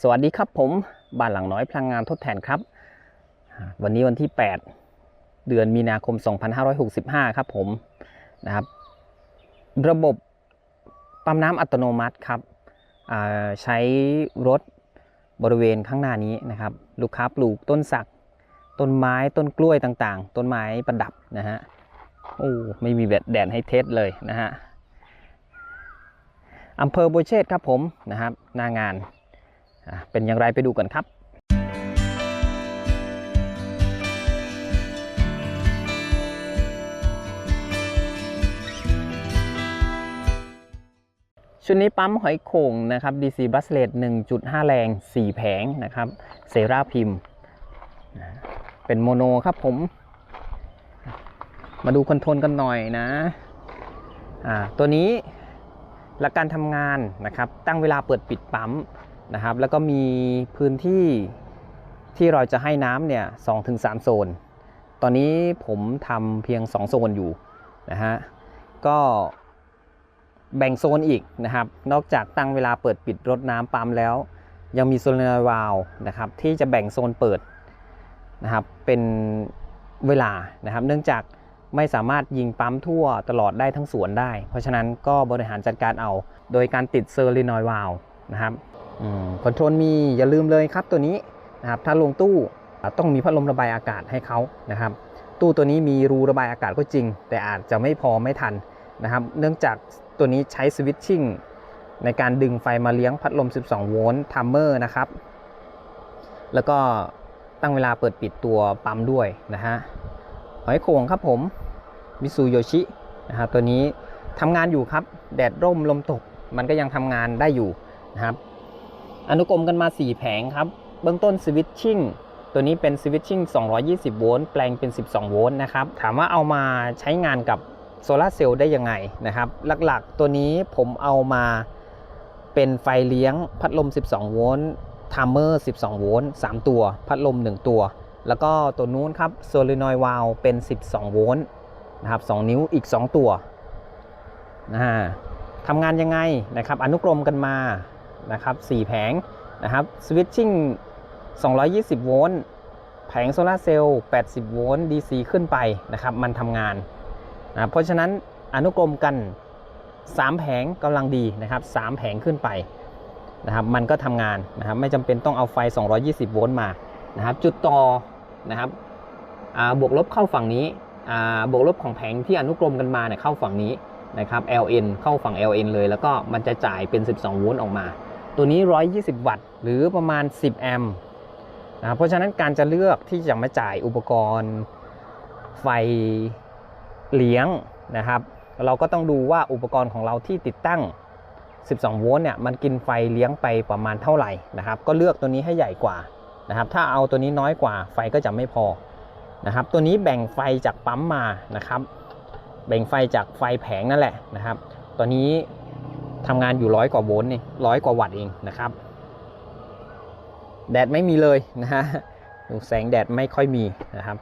สวัสดีครับผมบ้านหลังน้อยพลังงานทดแทนครับ วันนี้วันที่ 8 เดือนมีนาคม 2565 ครับผมนะครับ ระบบปั๊มน้ำอัตโนมัติครับใช้รถบริเวณข้างหน้านี้นะครับ ลูกค้าปลูกต้นสัก ต้นไม้ต้นกล้วยต่างๆ ต้นไม้ประดับนะฮะโอ้ไม่มีแดดแดดให้เทสเลยนะฮะอำเภอโบเชษฐ์ครับผมนะครับหน้างาน เป็นอย่างไรไปดูกันครับชุดนี้ปั๊มหอยโข่งนะครับ DC b r u s l e t 1.5 แรง 4 แผงนะครับ เซราพิมพ์เป็นโมโนครับผม มาดูคอนโทรลกันหน่อยนะตัวนี้หลักการทำงานนะครับ ตั้งเวลาเปิดปิดปั๊ม นะครับ แล้วก็มีพื้นที่ที่เราจะให้น้ำเนี่ยสองถึงสามโซน ตอนนี้ผมทำเพียง 2 โซนอยู่นะฮะ ก็แบ่งโซนอีกนะครับ นอกจากตั้งเวลาเปิดปิดรดน้ำปั๊มแล้ว ยังมีโซนวาลนะครับ ที่จะแบ่งโซนเปิดนะครับเป็นเวลานะครับ เนื่องจากไม่สามารถยิงปั๊มทั่วตลอดได้ทั้งสวนได้ เพราะฉะนั้นก็บริหารจัดการเอา โดยการติดเซอร์ลินอยวาลนะครับ คอนโทรลมีอย่าลืมเลยครับตัวนี้นะครับถ้าลงตู้ต้องมีพัดลมระบายอากาศให้เขานะครับ ตู้ตัวนี้มีรูระบายอากาศก็จริง แต่อาจจะไม่พอไม่ทันนะครับ เนื่องจากตัวนี้ใช้สวิตชิ่งในการดึงไฟมาเลี้ยงพัดลม 12 โวลต์ทัมเมอร์นะครับ แล้วก็ตั้งเวลาเปิดปิดตัวปั๊มด้วยนะฮะหอยโข่งครับผมมิซูโยชินะฮะตัวนี้ทำงานอยู่ครับ แดดร่มลมตก มันก็ยังทำงานได้อยู่นะครับ อนุกรมกันมา 4 แผงครับ เบื้องต้นสวิตชิ่งตัวนี้เป็นสวิตชิ่ง220 โวลต์แปลงเป็น 12 โวลต์นะครับ ถามว่าเอามาใช้งานกับโซลาเซลล์ได้ยังไงนะครับ หลักๆตัวนี้ผมเอามาเป็นไฟเลี้ยงพัดลม 12 โวลต์ทัมเมอร์ 12 โวลต์ 3 ตัว พัดลม 1 ตัว แล้วก็ตัวนู้นครับโซลินอยวาลเป็น 12 โวลต์นะครับ 2 นิ้วอีก 2 ตัวนะฮะทำงานยังไงนะครับ อนุกรมกันมา นะครับ4แผงนะครับสวิตชิ่ง220 โวลต์แผงโซลาเซลล์80 โวลต์ DC ขึ้นไปนะครับมันทำงานนะเพราะฉะนั้นอนุกรมกัน 3 แผงกำลังดีนะครับ3แผงขึ้นไปนะครับมันก็ทำงานนะครับไม่จำเป็นต้องเอาไฟ 220 โวลต์มานะครับจุดต่อนะครับบวกลบเข้าฝั่งนี้บวกลบของแผงที่อนุกรมกันมาเนี่ยเข้าฝั่งนี้นะครับ LN เข้าฝั่ง LN เลย แล้วก็มันจะจ่ายเป็น 12 โวลต์ออกมา ตัวนี้ 120 วัตต์ หรือประมาณ 10 แอมป์นะครับเพราะฉะนั้นการจะเลือกที่จะมาจ่ายอุปกรณ์ไฟเลี้ยงนะครับ เราก็ต้องดูว่าอุปกรณ์ของเราที่ติดตั้ง 12 โวลต์เนี่ยมันกินไฟเลี้ยงไปประมาณเท่าไหร่นะครับ ก็เลือกตัวนี้ให้ใหญ่กว่านะครับ ถ้าเอาตัวนี้น้อยกว่าไฟก็จะไม่พอนะครับ ตัวนี้แบ่งไฟจากปั๊มมานะครับ แบ่งไฟจากไฟแผงนั่นแหละนะครับ ตัวนี้ ทำงานอยู่ร้อยกว่าโวลต์นี่ร้อยกว่าวัตต์เองนะครับ แดดไม่มีเลยนะฮะแสงแดดไม่ค่อยมีนะครับ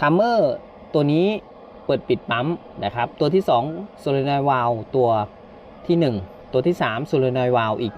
ทัมเมอร์ตัวนี้เปิดปิดปั๊มนะครับ ตัวที่2โซล e น o ยวาลตัวที่ 1 ตัวที่3โซล e น o ยวาลอีก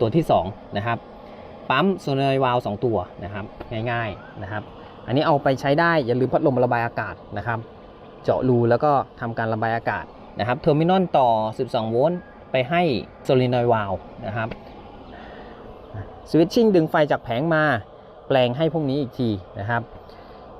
ตัวที่2นะครับปั๊มโซล e น o ยวาล2ตัวนะครับง่ายๆนะครับ อันนี้เอาไปใช้ได้อย่าลืมพัดลมระบายอากาศนะครับ เจาะรูแล้วก็ทำการระบายอากาศ นะครับเทอร์มินอลต่อ 12 โวลต์ไปให้โซลินอยวาลนะครับสวิตชิ่งดึงไฟจากแผงมาแปลงให้พวกนี้อีกทีนะครับ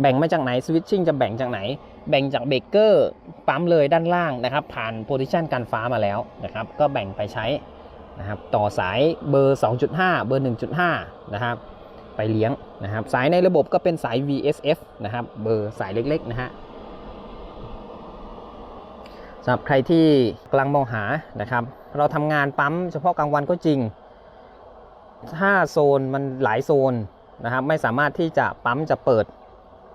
แบ่งมาจากไหนสวิตชิ่งจะแบ่งจากไหน แบ่งจากเบรกเกอร์ปั๊มเลยด้านล่างนะครับ ผ่านโพซิชันการฟ้ามาแล้วนะครับ ก็แบ่งไปใช้นะครับ ต่อสายเบอร์ 2.5 เบอร์ 1.5 นะครับ ไปเลี้ยงนะครับ สายในระบบก็เป็นสาย VSF นะครับ เบอร์สายเล็กๆนะฮะ สำหรับใครที่กำลังมองหานะครับ เราทำงานปั๊มเฉพาะกลางวันก็จริง ถ้าโซนมันหลายโซนนะครับไม่สามารถที่จะปั๊มจะเปิด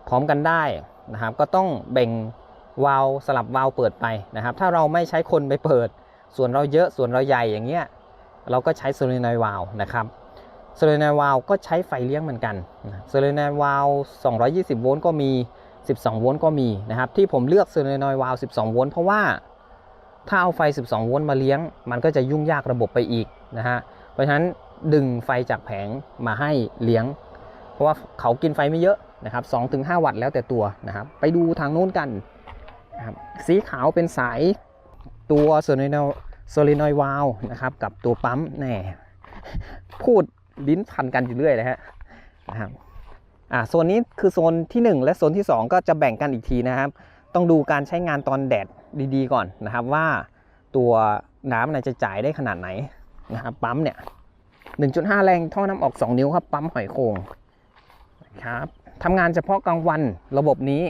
พร้อมกันได้นะครับ ก็ต้องแบ่งวาลสลับวาลเปิดไปนะครับ ถ้าเราไม่ใช้คนไปเปิด ส่วนเราเยอะส่วนเราใหญ่อย่างเงี้ยเราก็ใช้โซลินอยวาลนะครับโซลินอยวาลก็ใช้ไฟเลี้ยงเหมือนกันโซลินอยวาล220 โวลต์ก็มี 12 โวลต์ก็มีนะครับ ที่ผมเลือกโซเลนอยวาล12 โวลต์เพราะว่าถ้าเอาไฟ 12 โวลต์มาเลี้ยง มันก็จะยุ่งยากระบบไปอีกนะฮะ เพราะฉะนั้นดึงไฟจากแผงมาให้เลี้ยง เพราะว่าเขากินไฟไม่เยอะนะครับ 2-5 วัตต์แล้วแต่ตัวนะครับ ไปดูทางโน้นกันนะครับสีขาวเป็นสายตัวโซลินอยโซลินอยวาลนะครับ กับตัวปั๊มแน่พูดลิ้นพันกันอยู่เรื่อยเลยฮะนะครับ อ่าโซนนี้คือโซนที่ 1 และโซนที่ 2 ก็จะแบ่งกันอีกทีนะครับ ต้องดูการใช้งานตอนแดดดีๆ ก่อนนะครับ ว่าตัวน้ำเนยจะจ่ายได้ขนาดไหนนะครับปั๊มเนี่ย1.5 แรงท่อน้ำออก 2 นิ้วครับ ปั๊มหอยโขงครับทำงานเฉพาะกลางวันระบบนี้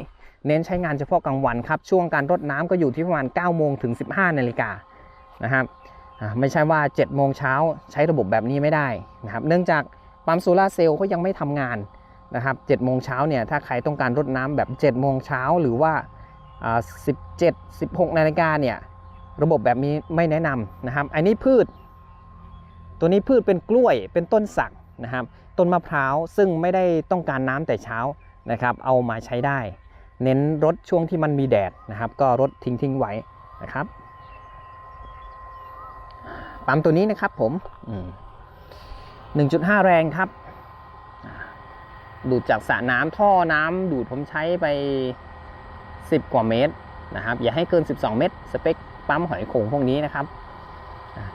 เน้นใช้งานเฉพาะกลางวันครับ ช่วงการรดน้ำก็อยู่ที่ประมาณ 9 โมงถึง 15 นาฬิกานะครับอ่าไม่ใช่ว่า 7 โมงเช้าใช้ระบบแบบนี้ไม่ได้นะครับ เนื่องจากปั๊มโซลาร์เซลล์เขายังไม่ทำงาน นะครับ7โมงเช้าเนี่ยถ้าใครต้องการรดน้ำแบบ7โมงเช้าหรือว่าอ่า17 16นาฬิกาเนี่ยระบบแบบนี้ไม่แนะนำนะครับ อันนี้พืช ตัวนี้พืชเป็นกล้วยเป็นต้นสักนะครับ ต้นมะพร้าวซึ่งไม่ได้ต้องการน้ำแต่เช้านะครับ เอามาใช้ได้ เน้นรดช่วงที่มันมีแดดนะครับ ก็รดทิ้งทิ้งไว้นะครับปั๊มตัวนี้นะครับผม 1.5 แรงครับ ดูดจากสระน้ำท่อน้ำดูดผมใช้ไป 10 กว่าเมตรนะครับ อย่าให้เกิน 12 เมตร สเปคปั๊มหอยโข่งพวกนี้นะครับ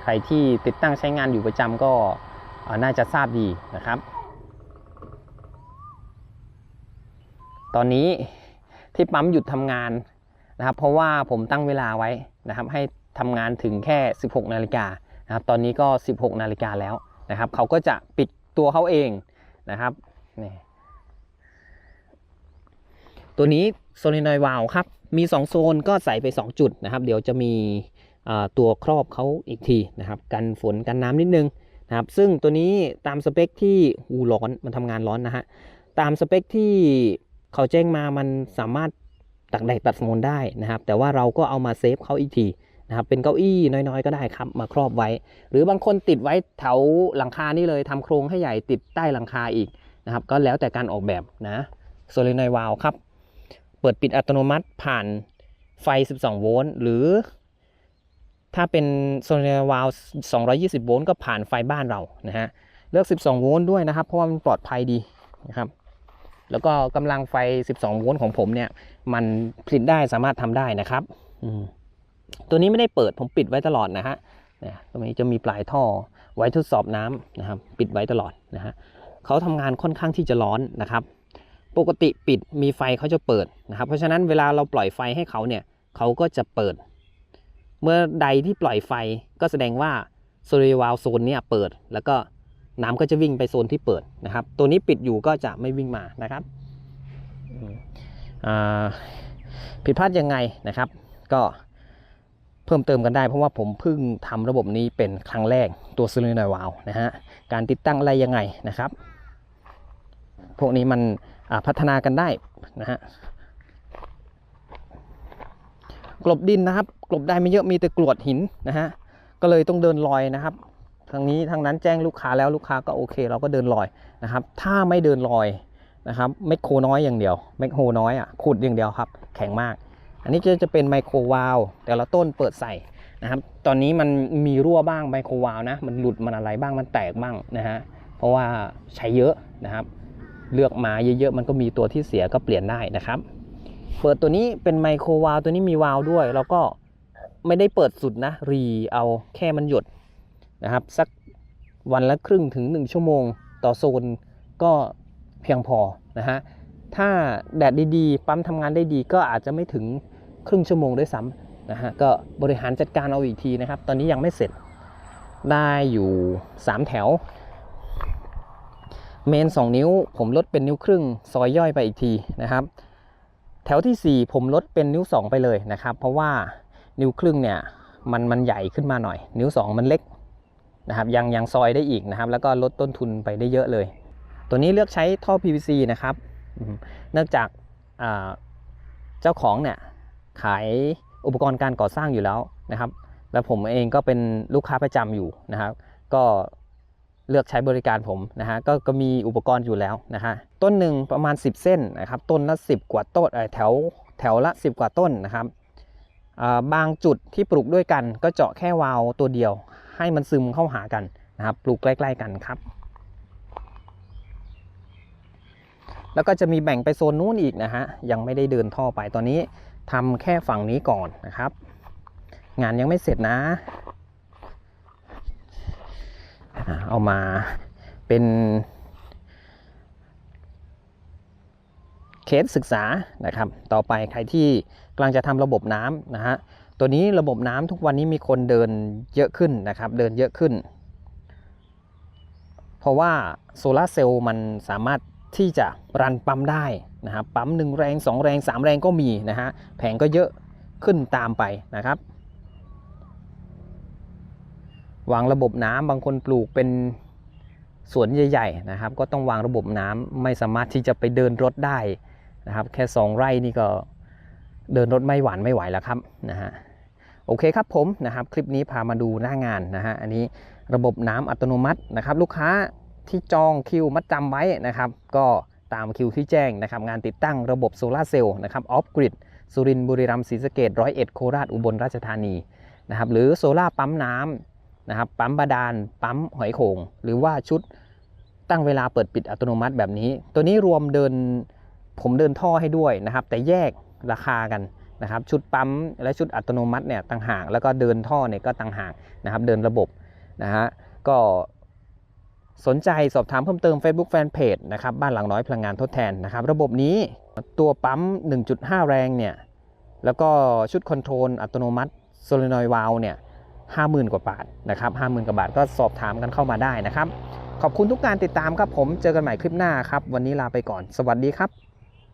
ใครที่ติดตั้งใช้งานอยู่ประจำก็น่าจะทราบดีนะครับ ตอนนี้ที่ปั๊มหยุดทำงานนะครับ เพราะว่าผมตั้งเวลาไว้นะครับ ให้ทำงานถึงแค่ 16 นาฬิกานะครับ ตอนนี้ก็ 16 นาฬิกาแล้วนะครับ เขาก็จะปิดตัวเขาเองนะครับนี่ ตัวนี้โซลินอยวาลครับ มี2โซนก็ใส่ไป 2 จุดนะครับ เดี๋ยวจะมีตัวครอบเขาอีกทีนะครับ กันฝนกันน้ำนิดนึงนะครับ ซึ่งตัวนี้ตามสเปคที่อูร้อนมันทำงานร้อนนะฮะ ตามสเปคที่เขาแจ้งมามันสามารถตักแดดตัดฝนได้นะครับ แต่ว่าเราก็เอามาเซฟเขาอีกทีนะครับ เป็นเก้าอี้น้อยๆ ก็ได้ครับ มาครอบไว้ หรือบางคนติดไว้แถวหลังคานี่เลยทำโครงให้ใหญ่ติดใต้หลังคาอีกนะครับ ก็แล้วแต่การออกแบบนะโซลินอยวาลครับ เปิดปิดอัตโนมัติผ่านไฟ 12 โวลต์ หรือ ถ้าเป็นโซลินอยวาล220 โวลต์ก็ผ่านไฟบ้านเรา นะฮะ เลือก 12 โวลต์ด้วยนะครับ เพราะว่ามันปลอดภัยดีนะครับ แล้วก็กำลังไฟ 12 โวลต์ของผมเนี่ย มันผลิตได้สามารถทำได้นะครับตัวนี้ไม่ได้เปิดผมปิดไว้ตลอดนะฮะตรงนี้จะมีปลายท่อไว้ทดสอบน้ำนะครับ ปิดไว้ตลอดนะฮะเขาทำงานค่อนข้างที่จะร้อนนะครับ ปกติปิดมีไฟเขาจะเปิดนะครับ เพราะฉะนั้นเวลาเราปล่อยไฟให้เขาเนี่ยเขาก็จะเปิด เมื่อใดที่ปล่อยไฟก็แสดงว่าโซลาวาลโซนเนี่ยเปิด แล้วก็น้ำก็จะวิ่งไปโซนที่เปิดนะครับ ตัวนี้ปิดอยู่ก็จะไม่วิ่งมานะครับผิดพลาดยังไงนะครับ ก็เพิ่มเติมกันได้เพราะว่าผมเพิ่งทำระบบนี้เป็นครั้งแรกตัวโซลาวาลนะฮะการติดตั้งอะไรยังไงนะครับ พวกนี้มัน พัฒนากันได้นะฮะกลบดินนะครับ กลบได้ไม่เยอะมีแต่กรวดหินนะฮะก็เลยต้องเดินลอยนะครับทางนี้ทางนั้นแจ้งลูกค้าแล้วลูกค้าก็โอเค เราก็เดินลอยนะครับ ถ้าไม่เดินลอยนะครับแมคโครน้อยอย่างเดียวแมคโครน้อยอะขุดอย่างเดียวครับ แข็งมาก อันนี้จะจะเป็นไมโครวาลแต่ละต้นเปิดใส่นะครับ ตอนนี้มันมีรั่วบ้างไมโครวาลนะ มันหลุดมันอะไรบ้างมันแตกบ้างนะฮะเพราะว่าใช้เยอะนะครับ เลือกมาเยอะๆ มันก็มีตัวที่เสียก็เปลี่ยนได้นะครับ เปิดตัวนี้เป็นไมโครวาลตัวนี้มีวาลด้วย แล้วก็ไม่ได้เปิดสุดนะ รีเอาแค่มันหยดนะครับ สักวันละครึ่งถึง 1 ชั่วโมง ต่อโซนก็เพียงพอนะฮะ ถ้าแดดดีๆ ปั๊มทำงานได้ดีก็อาจจะไม่ถึงครึ่งชั่วโมงด้วยซ้ำนะฮะ ก็บริหารจัดการเอาอีกทีนะครับ ตอนนี้ยังไม่เสร็จได้อยู่ 3 แถว เมน 2 นิ้ว ผมลดเป็นนิ้วครึ่ง ซอยย่อยไปอีกทีนะครับ แถวทีสี่ 4 ผมลดเป็นนิ้ว 2 ไปเลยนะครับ เพราะว่านิ้วครึ่งเนี่ยมันมันใหญ่ขึ้นมาหน่อย นิ้ว 2 มันเล็กนะครับยังยังซอยได้อีกนะครับ แล้วก็ลดต้นทุนไปได้เยอะเลย ตัวนี้เลือกใช้ท่อ PVC นะครับเนื่องจากเจ้าของเนี่ยขายอุปกรณ์การก่อสร้างอยู่แล้วนะครับ แล้วผมเองก็เป็นลูกค้าประจำอยู่นะครับ ก็ เลือกใช้บริการผมนะฮะก็ก็มีอุปกรณ์อยู่แล้วนะฮะต้นหนึ่งประมาณ 10 เส้นนะครับต้นละ 10 กว่าต้นแถวแถวละ 10 กว่าต้นนะครับบางจุดที่ปลูกด้วยกัน ก็เจาะแค่วาล์วตัวเดียว ให้มันซึมเข้าหากันนะครับปลูกใกล้ ๆ กันครับ แล้วก็จะมีแบ่งไปโซนนู้นอีกนะฮะยังไม่ได้เดินท่อไปตอนนี้ทำแค่ฝั่งนี้ก่อนนะครับ งานยังไม่เสร็จนะ เอามาเป็นเคสศึกษานะครับ ต่อไปใครที่กำลังจะทำระบบน้ำนะฮะตัวนี้ระบบน้ำทุกวันนี้มีคนเดินเยอะขึ้นนะครับ เดินเยอะขึ้น เพราะว่าโซลาร์เซลล์มันสามารถที่จะรันปั๊มได้นะครับปั๊มหนึ่งแรง 2 แรง 3 แรงก็มีนะฮะแผงก็เยอะขึ้นตามไปนะครับ วางระบบน้ำบางคนปลูกเป็นสวนใหญ่ๆนะครับ ก็ต้องวางระบบน้ำไม่สามารถที่จะไปเดินรถได้นะครับ แค่ 2 ไร่นี่ก็เดินรถไม่หวานไม่ไหวแล้วครับนะฮะโอเคครับผมนะครับ คลิปนี้พามาดูหน้างานนะฮะอันนี้ระบบน้ำอัตโนมัตินะครับ ลูกค้าที่จองคิวมัดจำไว้นะครับ ก็ตามคิวที่แจ้งนะครับ งานติดตั้งระบบโซลาร์เซลล์นะครับออฟกริดสุรินทร์บุรีรัมย์ศรีสะเกดร้อยเอ็ดโคราชอุบลราชธานีนะครับหรือโซลาร์ปั๊มน้ำ นะครับปั๊มบาดาลปั๊มหอยโขงหรือว่าชุดตั้งเวลาเปิดปิดอัตโนมัติแบบนี้ ตัวนี้รวมเดินผมเดินท่อให้ด้วยนะครับ แต่แยกราคากันนะครับ ชุดปั๊มและชุดอัตโนมัติเนี่ยต่างหากแล้วก็เดินท่อเนี่ยก็ต่างหากนะครับ เดินระบบนะฮะก็สนใจสอบถามเพิ่มเติม Facebook Fanpage นะครับบ้านหลังน้อยพลังงานทดแทนนะครับ ระบบนี้ตัวปั๊ม 1.5 แรงเนี่ยแล้วก็ชุดคอนโทรลอัตโนมัติโซลินอยวาลเนี่ย 50,000 กว่าบาทนะครับ50,000 กว่าบาทก็สอบถามกันเข้ามาได้นะครับ ขอบคุณทุกการติดตามครับผมเจอกันใหม่คลิปหน้าครับ วันนี้ลาไปก่อนสวัสดีครับ